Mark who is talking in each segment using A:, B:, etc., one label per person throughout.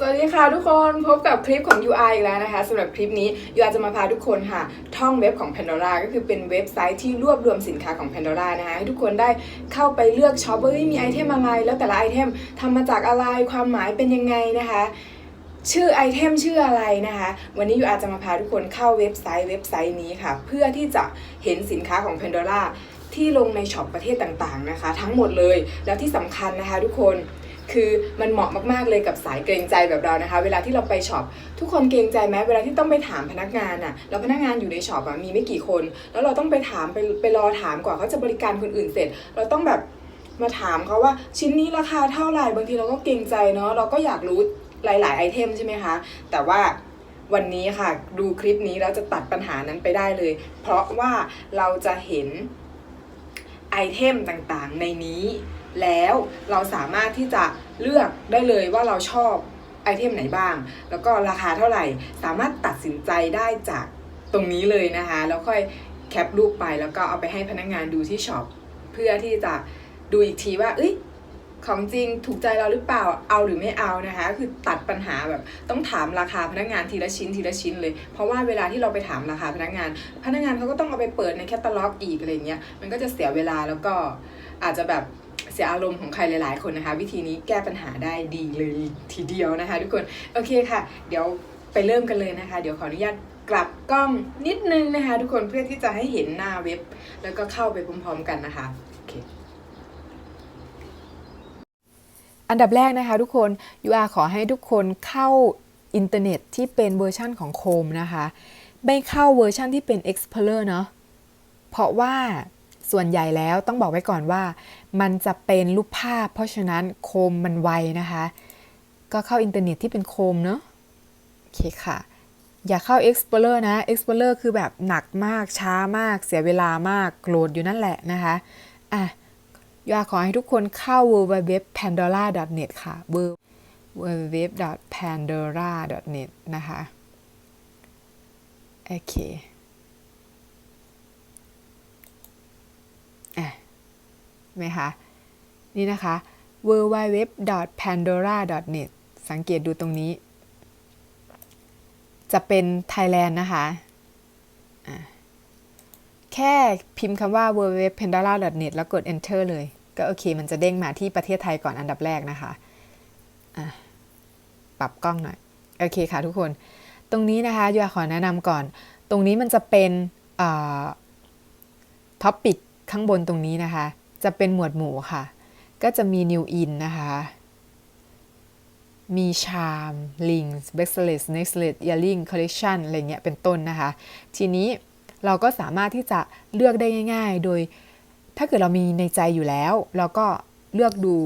A: สวัสดีค่ะทุกคนพบกับคลิปของ UI อีกแล้วนะคะสำหรับคลิปนี้ UI จะมาพาทุกคนค่ะ ท่องเว็บของ Pandora ก็คือเป็นเว็บไซต์ที่รวบรวมสินค้าของ Pandora นะคะให้ทุกคนได้เข้าไปเลือกช็อปว่ามีไอเทมอะไร แล้วแต่ละไอเทมทำมาจากอะไรความหมายเป็นยังไงนะคะชื่อไอเทมชื่ออะไรนะคะ วันนี้ UI จะมาพาทุกคนเข้าเว็บไซต์เว็บไซต์นี้ค่ะ เพื่อที่จะเห็นสินค้าของ Pandora ที่ลงในช็อปประเทศต่างๆนะคะ ทั้งหมดเลยแล้วที่สำคัญนะคะทุกคน คือมันเหมาะมากๆเลยกับสายเกรงใจแบบเรานะคะ เวลาที่เราไปช็อปทุกคนเกรงใจไหมเวลาที่ต้องไปถามพนักงานอะแล้วพนักงานอยู่ในช็อปอะมีไม่กี่คน แล้วเราต้องไปถามไปไปรอถามกว่าเขาจะบริการคนอื่นเสร็จ เราต้องแบบมาถามเขาว่าชิ้นนี้ราคาเท่าไหร่บางทีเราก็เกรงใจเนาะเราก็อยากรู้หลาย ๆ ไอเทมใช่ไหมคะ แต่ว่าวันนี้ค่ะดูคลิปนี้แล้วจะตัดปัญหานั้นไปได้เลย เพราะว่าเราจะเห็นไอเทมต่างๆในนี้ แล้วเราสามารถที่จะเลือกได้เลยว่าเราชอบไอเทมไหนบ้าง แล้วก็ราคาเท่าไหร่สามารถตัดสินใจได้จากตรงนี้เลยนะคะ แล้วค่อยแคปรูปไปแล้วก็เอาไปให้พนักงานดูที่ช็อปเพื่อที่จะดูอีกทีว่า เอ้ยของจริงถูกใจเราหรือเปล่าเอาหรือไม่เอานะคะ คือตัดปัญหาแบบต้องถามราคาพนักงานทีละชิ้นทีละชิ้นเลย เพราะว่าเวลาที่เราไปถามราคาพนักงาน พนักงานเขาก็ต้องเอาไปเปิดในแคตตาล็อกอีกอะไรเงี้ยมันก็จะเสียเวลาแล้วก็อาจจะแบบ เสียอารมณ์ของใครหลาย ๆ คนนะคะ วิธีนี้แก้ปัญหาได้ดีเลยทีเดียวนะคะ ทุกคนโอเคค่ะ เดี๋ยวไปเริ่มกันเลยนะคะ เดี๋ยวขออนุญาตกลับกล้องนิดนึงนะคะ ทุกคนเพื่อที่จะให้เห็นหน้าเว็บ แล้วก็เข้าไปพร้อม ๆ กันนะคะโอเคอันดับแรกนะคะทุกคน UR ขอให้ทุกคนเข้าอินเทอร์เน็ตที่เป็นเวอร์ชั่นของ Chrome นะคะ ไม่เข้าเวอร์ชั่นที่เป็น Explorer เนาะเพราะว่าส่วนใหญ่แล้วต้องบอกไว้ก่อนว่า มันจะเป็นรูปภาพ เพราะฉะนั้นโคมมันไวนะคะ ก็เข้าอินเทอร์เน็ตที่เป็นโคมเนาะโอเคค่ะ อย่าเข้า Explorer นะ Explorer คือแบบหนักมากช้ามาก เสียเวลามากโหลดอยู่นั่นแหละนะคะอะอยากขอให้ทุกคนเข้า www.pandora.net ค่ะ www.pandora.net นะคะ โอเค อะ ไหมคะ นี่นะคะ www.pandora.net สังเกตดูตรงนี้ จะเป็น Thailand นะคะะแค่พิมพ์คำว่า www.pandora.net แล้วกด enter เลย ก็โอเค มันจะเด้งมาที่ประเทศไทยก่อนอันดับแรกนะคะะปรับกล้องหน่อย โอเคค่ะทุกคน ตรงนี้นะคะยูขอแนะนำก่อน ตรงนี้มันจะเป็นท็อปปิกข้างบนตรงนี้นะคะ จะเป็นหมวดหมู่ค่ะ ก็จะมี new in นะคะ มี charm links bracelet necklace earring collection อะไรเงี้ยเป็นต้นนะคะ ทีนี้เราก็สามารถที่จะเลือกได้ง่าย ๆ โดยถ้าเกิดเรามีในใจอยู่แล้ว เราก็เลือกดู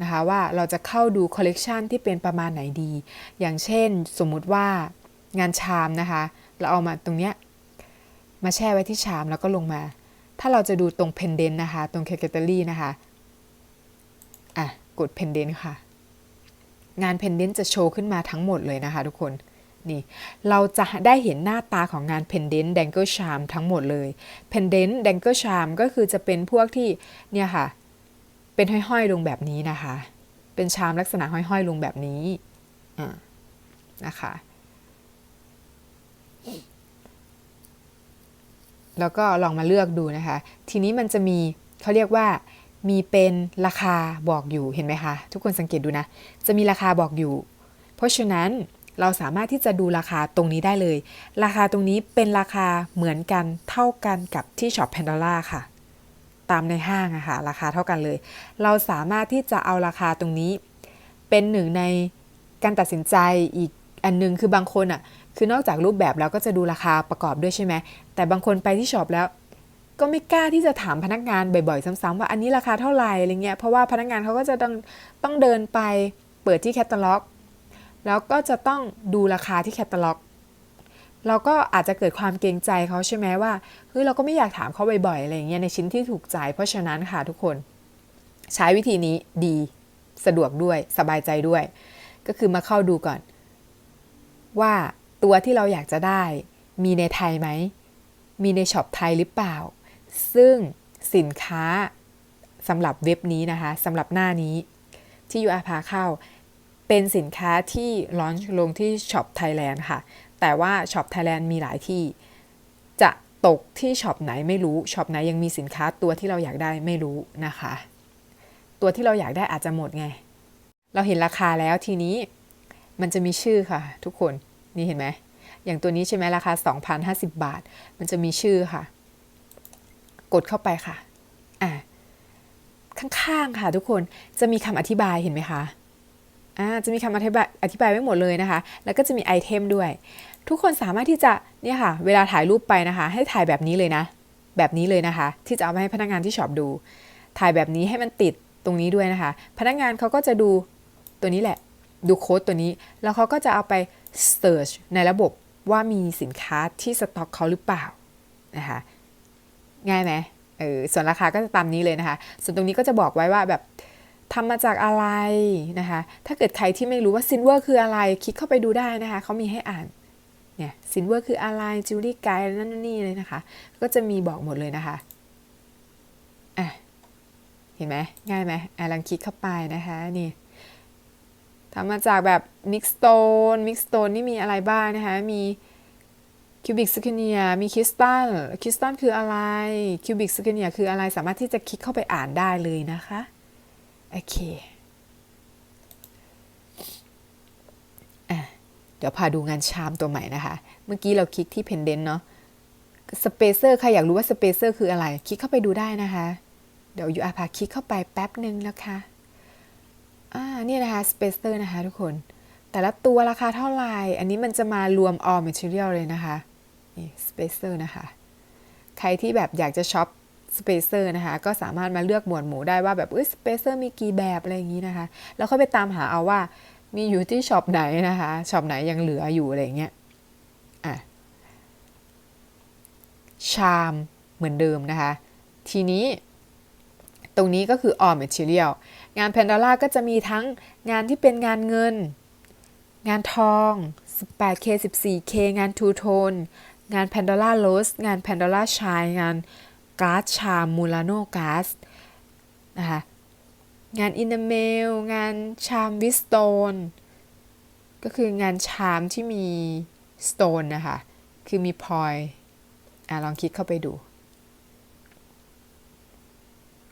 A: นะคะว่าเราจะเข้าดูคอลเลกชันที่เป็นประมาณไหนดี อย่างเช่นสมมุติว่างานชามนะคะ เราเอามาตรงเนี้ยมาแช่ไว้ที่ชามแล้วก็ลงมา ถ้าเราจะดูตรงเพนเดนนะคะ ตรงแคตตาลีนะคะ อะ กดเพนเดนค่ะ งานเพนเดนจะโชว์ขึ้นมาทั้งหมดเลยนะคะทุกคนนี่เราจะได้เห็นหน้าตาของงาน pendant dangle charm ทั้งหมดเลย pendant dangle charm ก็คือจะเป็นพวกที่เนี่ยค่ะ เป็นห้อยๆลงแบบนี้นะคะ เป็นชามลักษณะห้อยๆลงแบบนี้อ่านะคะ แล้วก็ลองมาเลือกดูนะคะ ทีนี้มันจะมีเขาเรียกว่ามีเป็นราคาบอกอยู่เห็นไหมคะทุกคนสังเกตดูนะ จะมีราคาบอกอยู่ เพราะฉะนั้นเราสามารถที่จะดูราคาตรงนี้ได้เลย ราคาตรงนี้เป็นราคาเหมือนกันเท่ากันกับที่ช็อปแพนดอล่าค่ะ ตามในห้างอะค่ะราคาเท่ากันเลย เราสามารถที่จะเอาราคาตรงนี้ เป็นหนึ่งในการตัดสินใจอีกอันนึงคือบางคนอะ คือนอกจากรูปแบบแล้วก็จะดูราคาประกอบด้วยใช่ไหมแต่บางคนไปที่ช็อปแล้วก็ไม่กล้าที่จะถามพนักงานบ่อยๆ ซ้ำๆว่าอันนี้ราคาเท่าไหร่อะไรเงี้ย เพราะว่าพนักงานเขาก็จะต้องต้องเดินไปเปิดที่แคตตาล็อก แล้วก็จะต้องดูราคาที่แคตตาล็อก เราก็อาจจะเกิดความเกรงใจเขาใช่ไหมว่าเฮ้ยเราก็ไม่อยากถามเขาบ่อยๆอะไรเงี้ยในชิ้นที่ถูกใจเพราะฉะนั้นค่ะทุกคน ใช้วิธีนี้ดีสะดวกด้วยสบายใจด้วย ก็คือมาเข้าดูก่อน ว่า ตัวที่เราอยากจะได้ มีในไทยไหม มีในช็อปไทยหรือเปล่า ซึ่งสินค้าสำหรับเว็บนี้นะคะสำหรับหน้านี้ที่ UR พาเข้า
B: เป็นสินค้าที่ลอนช์ลงที่ Shop Thailand ค่ะ แต่ว่า Shop Thailand มีหลายที่ จะตกที่ช็อปไหนไม่รู้ช็อปไหนยังมีสินค้าตัวที่เราอยากได้ไม่รู้นะคะ ตัวที่เราอยากได้อาจจะหมดไง เราเห็นราคาแล้วทีนี้มันจะมีชื่อค่ะ ทุกคน นี่เห็นไหม อย่างตัวนี้ใช่ไหมราคา 2,050 บาท มันจะมีชื่อค่ะ กดเข้าไปค่ะ อะข้างๆค่ะทุกคน จะมีคำอธิบายเห็นไหมคะอ่าจะมีคำอธิบายอธิบายไว้หมดเลยนะคะ แล้วก็จะมีไอเทมด้วย ทุกคนสามารถที่จะเนี่ยค่ะ เวลาถ่ายรูปไปนะคะ ให้ถ่ายแบบนี้เลยนะ แบบนี้เลยนะคะ ที่จะเอาไปให้พนักงานที่ช็อปดู ถ่ายแบบนี้ให้มันติดตรงนี้ด้วยนะคะ พนักงานเขาก็จะดูตัวนี้แหละ ดูโค้ดตัวนี้ แล้วเขาก็จะเอาไป search ในระบบว่ามีสินค้าที่สต็อกเขาหรือเปล่านะคะง่ายไหมเออส่วนราคาก็จะตามนี้เลยนะคะ ส่วนตรงนี้ก็จะบอกไว้ว่าแบบทำมาจากอะไรนะคะ ถ้าเกิดใครที่ไม่รู้ว่าซินเวอร์คืออะไร คลิกเข้าไปดูได้นะคะ เขามีให้อ่าน เนี่ยซินเวอร์คืออะไรจิวลี่ไกด์นั่นนี่เลยนะคะ ก็จะมีบอกหมดเลยนะคะอะเห็นไหมง่ายไหมอะลองคลิกเข้าไปนะคะ นี่ ทำมาจากแบบมิกสโตนมิกสโตนนี่มีอะไรบ้างนะคะ มีคิวบิกส c เนียมีคริสตัลคริสตัลคืออะไรคิวบิกส c เนียคืออะไรสามารถที่จะคลิกเข้าไปอ่านได้เลยนะคะ โอเคเดี๋ยวพาดูงานชามตัวใหม่นะคะ เมื่อกี้เราคลิกที่เพนเดนเนาะสเปเซอร์ใครอยากรู้ว่าสเปเซอร์คืออะไร คลิกเข้าไปดูได้นะคะ เดี๋ยวยูอาพาคลิกเข้าไปแป๊บหนึ่งนะคะ อ่านี่นะคะสเปเซอร์นะคะทุกคน แต่ละตัวราคาเท่าไหร่ อันนี้มันจะมารวม all material เลยนะคะ นี่สเปเซอร์นะคะ ใครที่แบบอยากจะช็อปสเปเซอร์นะคะ ก็สามารถมาเลือกหมวดหมู่ได้ว่าแบบเอ้ยสเปเซอร์มีกี่แบบอะไรอย่างนี้นะคะ แล้วค่อยไปตามหาเอาว่ามีอยู่ที่ช็อปไหนนะคะ ช็อปไหนยังเหลืออยู่อะไรอย่างเงี้ย อะ ชามเหมือนเดิมนะคะ ทีนี้ ตรงนี้ก็คือ all material งาน Pandora ก็จะมีทั้งงานที่เป็นงานเงิน งานทอง 18K 14K งาน Two Tone งาน Pandora Rose งาน Pandora Shine งานการ์ดชามูลาโนการ์ดนะคะงานอินเ m เมล งานชามวิสโตน ก็คืองานชามที่มีสโตนนะคะ คือมีพลอยอะลองคลิกเข้าไปดู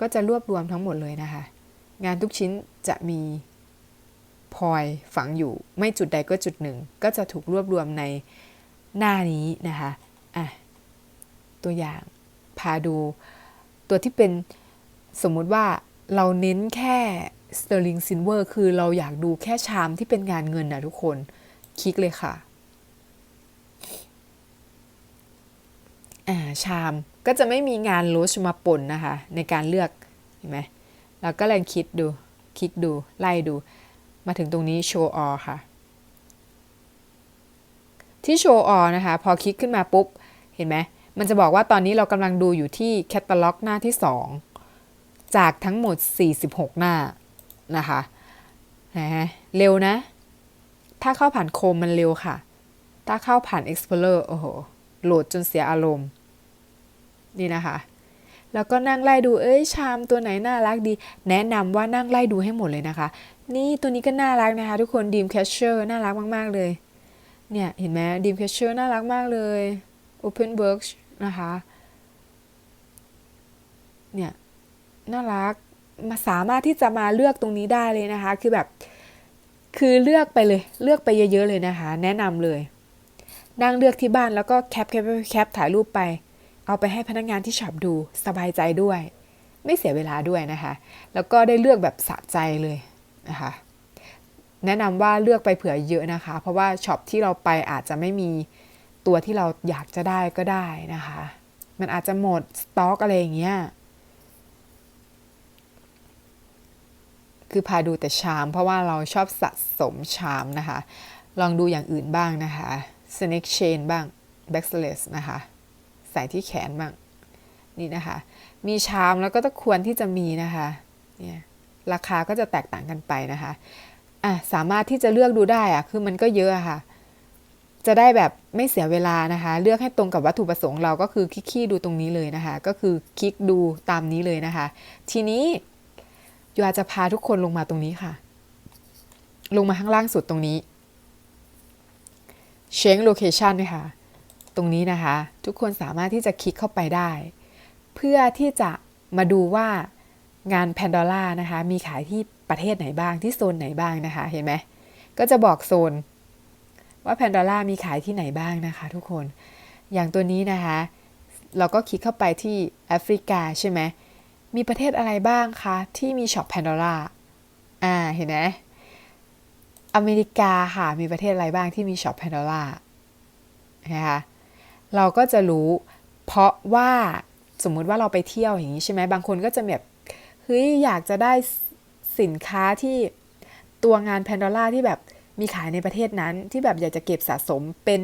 B: ก็จะรวบรวมทั้งหมดเลยนะคะ งานทุกชิ้นจะมีพลอยฝังอยู่ ไม่จุดใดก็จุดหนึ่ง ก็จะถูกรวบรวมในหน้านี้นะคะอะตัวอย่างพาดูตัวที่เป็นสมมุติว่าเราเน้นแค่ sterling silver คือเราอยากดูแค่ชามที่เป็นงานเงินนะทุกคน คลิกเลยค่ะอ่าชามก็จะไม่มีงานโรชมาปนนะคะ ในการเลือกเห็นไหม เราก็เลยคิดดู คลิกดู ไล่ดู มาถึงตรงนี้ show all ค่ะ ที่ show all นะคะ พอคลิกขึ้นมาปุ๊บ เห็นไหม มันจะบอกว่าตอนนี้เรากำลังดูอยู่ที่แคตตาล็อกหน้าที่ 2 จากทั้งหมด 46 หน้านะคะนะเร็วนะ ถ้าเข้าผ่านโคมมันเร็วค่ะ ถ้าเข้าผ่าน Explorer โอ้โห โหลดจนเสียอารมณ์ นี่นะคะ แล้วก็นั่งไล่ดูเอ้ยชามตัวไหนน่ารักดี แนะนำว่านั่งไล่ดูให้หมดเลยนะคะ นี่ตัวนี้ก็น่ารักนะคะ ทุกคนดีมแคชเชอร์น่ารักมาก ๆ เลย เนี่ย เห็นไหมดีมแคชเชอร์น่ารักมากเลย Open Works นะคะ เนี่ยน่ารักมาสามารถที่จะมาเลือกตรงนี้ได้เลยนะคะ คือแบบคือเลือกไปเลยเลือกไปเยอะๆเลยนะคะ แนะนำเลย นั่งเลือกที่บ้านแล้วก็แคปแคปแคปถ่ายรูปไป เอาไปให้พนักงานที่ช็อปดูสบายใจด้วย ไม่เสียเวลาด้วยนะคะ แล้วก็ได้เลือกแบบสะใจเลยนะคะแนะนำว่าเลือกไปเผื่อเยอะนะคะ เพราะว่าช็อปที่เราไปอาจจะไม่มีตัวที่เราอยากจะได้ก็ได้นะคะ มันอาจจะหมดสต็อกอะไรอย่างเงี้ยคือพาดูแต่ชาม เพราะว่าเราชอบสะสมชามนะคะ ลองดูอย่างอื่นบ้างนะคะ snake chain บ้าง backless นะคะ ใส่ที่แขนบ้างนี่นะคะ มีชามแล้วก็ต้องควรที่จะมีนะคะเนี่ยราคาก็จะแตกต่างกันไปนะคะอะสามารถที่จะเลือกดูได้อะคือมันก็เยอะค่ะ จะได้แบบไม่เสียเวลานะคะ เลือกให้ตรงกับวัตถุประสงค์เราก็คือคลิกขี้ดูตรงนี้เลยนะคะ ก็คือคลิกดูตามนี้เลยนะคะ ทีนี้ยูอาจจะพาทุกคนลงมาตรงนี้ค่ะ ลงมาข้างล่างสุดตรงนี้ change location นะคะ ตรงนี้นะคะ ทุกคนสามารถที่จะคลิกเข้าไปได้ เพื่อที่จะมาดูว่างาน Pandora นะคะ มีขายที่ประเทศไหนบ้างที่โซนไหนบ้างนะคะ เห็นไหมก็จะบอกโซน ว่า Pandora มีขายที่ไหนบ้างนะคะ ทุกคนอย่างตัวนี้นะคะ เราก็คลิกเข้าไปที่แอฟริกาใช่ไหมมีประเทศอะไรบ้างคะที่มีช็อป Pandora อ่าเห็นไหมอเมริกาค่ะ มีประเทศอะไรบ้างที่มีช็อป Pandora นะคะ เราก็จะรู้ เพราะว่าสมมุติว่าเราไปเที่ยวอย่างนี้ใช่ไหมบางคนก็จะแบบเฮ้ยอยากจะได้สินค้าที่ตัวงาน Pandora ที่แบบมีขายในประเทศนั้น ที่แบบอยากจะเก็บสะสมเป็น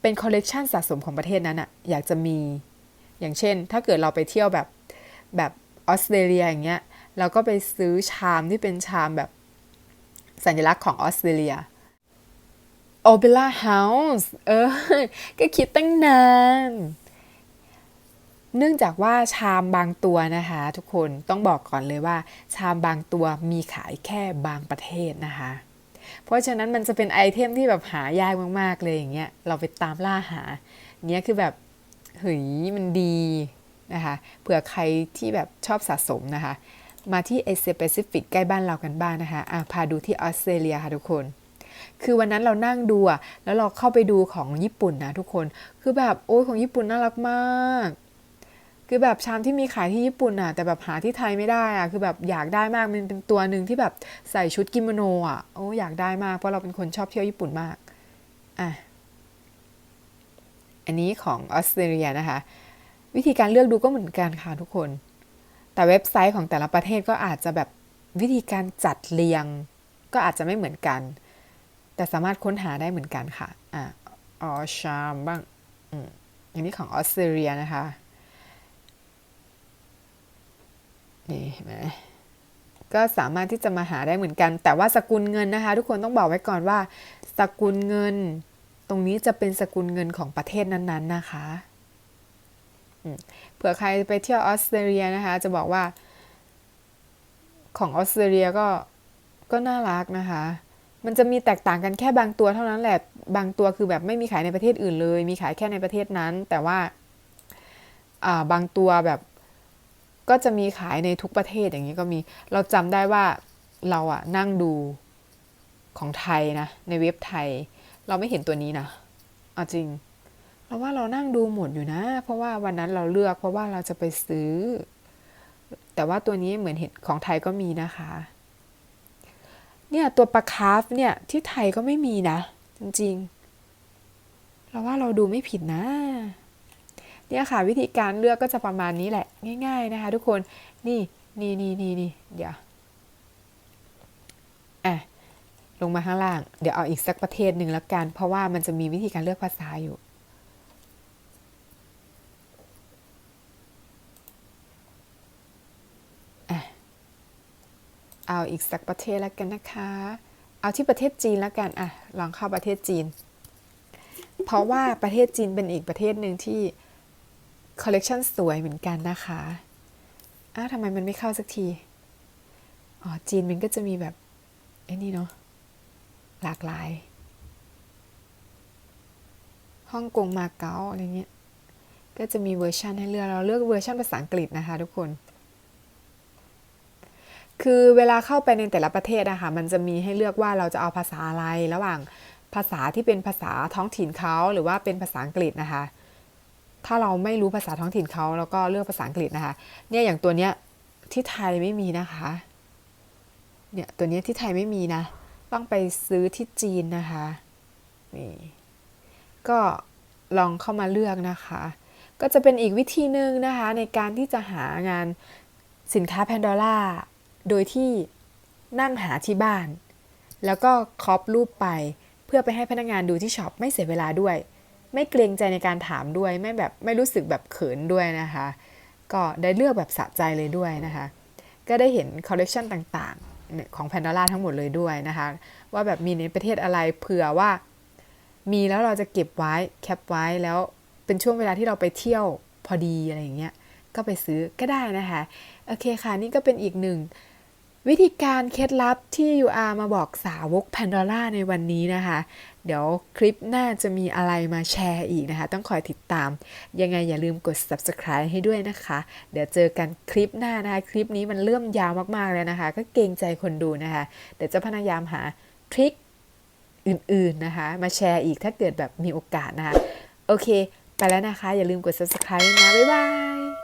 B: เป็นคอลเลกชันสะสมของประเทศนั้นอะอยากจะมี อย่างเช่น ถ้าเกิดเราไปเที่ยวแบบแบบออสเตรเลียอย่างเงี้ยเราก็ไปซื้อชามที่เป็นชามแบบสัญลักษณ์ของออสเตรเลีย o p e r a House เออ ก็คิดตั้งนาน เนื่องจากว่าชามบางตัวนะคะ ทุกคนต้องบอกก่อนเลยว่า ชามบางตัวมีขายแค่บางประเทศนะคะ เพราะฉะนั้นมันจะเป็นไอเทมที่แบบหายากมากๆเลยอย่างเงี้ย เราไปตามล่าหาเนี้ยคือแบบเฮ้ยมันดีนะคะเผื่อใครที่แบบชอบสะสมนะคะ มาที่เอเชียแปซิฟิกใกล้บ้านเรากันบ้างนะคะอะพาดูที่ออสเตรเลียค่ะทุกคน คือวันนั้นเรานั่งดูอะแล้วเราเข้าไปดูของญี่ปุ่นนะทุกคน คือแบบโอ้ยของญี่ปุ่นน่ารักมาก คือแบบชามที่มีขายที่ญี่ปุ่นอะแต่แบบหาที่ไทยไม่ได้อะคือแบบอยากได้มากมันเป็นตัวหนึ่งที่แบบใส่ชุดกิโมโนอะโอ้อยากได้มากเพราะเราเป็นคนชอบเที่ยวญี่ปุ่นมากอะอันนี้ของออสเตรเลียนะคะ วิธีการเลือกดูก็เหมือนกันค่ะทุกคน แต่เว็บไซต์ของแต่ละประเทศก็อาจจะแบบวิธีการจัดเรียง ก็อาจจะไม่เหมือนกัน แต่สามารถค้นหาได้เหมือนกันค่ะอ่าออชามบ้างอืมอันนี้ของออสเตรเลียนะคะ นี่เห็นไหมก็สามารถที่จะมาหาได้เหมือนกัน แต่ว่าสกุลเงินนะคะ ทุกคนต้องบอกไว้ก่อนว่า สกุลเงิน ตรงนี้จะเป็นสกุลเงินของประเทศนั้นๆนะคะเผื่อใครไปเที่ยวออสเตรเลียนะคะ จะบอกว่า ของออสเตรเลียก็ก็น่ารักนะคะ มันจะมีแตกต่างกันแค่บางตัวเท่านั้นแหละ บางตัวคือแบบไม่มีขายในประเทศอื่นเลย มีขายแค่ในประเทศนั้น แต่ว่าบางตัวแบบก็จะมีขายในทุกประเทศอย่างนี้ก็มี เราจำได้ว่าเราอะนั่งดูของไทยนะ ในเว็บไทย เราไม่เห็นตัวนี้นะเอาจริง เราว่าเรานั่งดูหมดอยู่นะ เพราะว่าวันนั้นเราเลือกเพราะว่าเราจะไปซื้อ แต่ว่าตัวนี้เหมือนเห็นของไทยก็มีนะคะ เนี่ยตัวปลาคาร์ฟเนี่ยที่ไทยก็ไม่มีนะ จริงๆ เราว่าเราดูไม่ผิดนะ เนี่ยค่ะวิธีการเลือกก็จะประมาณนี้แหละ ง่าย ๆนะคะ ทุกคนนี่นี่นี่นี่นี่เดี๋ยวอะลงมาข้างล่าง เดี๋ยวเอาอีกสักประเทศหนึ่งแล้วกัน เพราะว่ามันจะมีวิธีการเลือกภาษาอยู่ เอาอีกสักประเทศแล้วกันนะคะ เอาที่ประเทศจีนแล้วกันอะลองเข้าประเทศจีน เพราะว่าประเทศจีนเป็นอีกประเทศหนึ่งที่คอลเลกชันสวยเหมือนกันนะคะอ้าวทำไมมันไม่เข้าสักที อ๋อ จีนมันก็จะมีแบบไอ้นี่เนาะหลากหลายฮ่องกงมาเก๊าอะไรเงี้ย ก็จะมีเวอร์ชันให้เลือก เราเลือกเวอร์ชันภาษาอังกฤษนะคะทุกคน คือเวลาเข้าไปในแต่ละประเทศอะคะมันจะมีให้เลือกว่าเราจะเอาภาษาอะไรระหว่างภาษาที่เป็นภาษาท้องถิ่นเขาหรือว่าเป็นภาษาอังกฤษนะคะ ถ้าเราไม่รู้ภาษาท้องถิ่นเขาแล้วก็เลือกภาษาอังกฤษนะคะ เนี่ยอย่างตัวเนี้ยที่ไทยไม่มีนะคะ เนี่ยตัวเนี้ยที่ไทยไม่มีนะ ต้องไปซื้อที่จีนนะคะนี่ก็ลองเข้ามาเลือกนะคะ ก็จะเป็นอีกวิธีหนึ่งนะคะในการที่จะหางานสินค้าแพนดอร่า โดยที่นั่งหาที่บ้าน แล้วก็คอปรูปไป เพื่อไปให้พนักงานดูที่ช็อปไม่เสียเวลาด้วย ไม่เกรงใจในการถามด้วยไม่แบบไม่รู้สึกแบบเขินด้วยนะคะ ก็ได้เลือกแบบสะใจเลยด้วยนะคะ ก็ได้เห็นคอลเลกชันต่างๆ ของแพนด o ร่าทั้งหมดเลยด้วยนะคะ ว่าแบบมีในประเทศอะไรเผื่อว่า มีแล้วเราจะเก็บไว้แคปไว้แล้วเป็นช่วงเวลาที่เราไปเที่ยวพอดีอะไรอย่างเงี้ยก็ไปซื้อก็ได้นะคะ โอเคค่ะ นี่ก็เป็นอีกหนึ่ง วิธีการเคล็ดลับที่ UR มาบอกสาวก Pandora ในวันนี้นะคะ เดี๋ยวคลิปหน้าจะมีอะไรมาแชร์อีกนะคะ ต้องคอยติดตาม ยังไงอย่าลืมกด subscribe ให้ด้วยนะคะ เดี๋ยวเจอกันคลิปหน้านะคะ คลิปนี้มันเริ่มยาวมากๆแล้วนะคะ ก็เกรงใจคนดูนะคะ เดี๋ยวจะพยายามหาทริคอื่นๆนะคะ มาแชร์อีกถ้าเกิดแบบมีโอกาสนะคะ โอเค ไปแล้วนะคะ อย่าลืมกด subscribe นะ บ๊ายบาย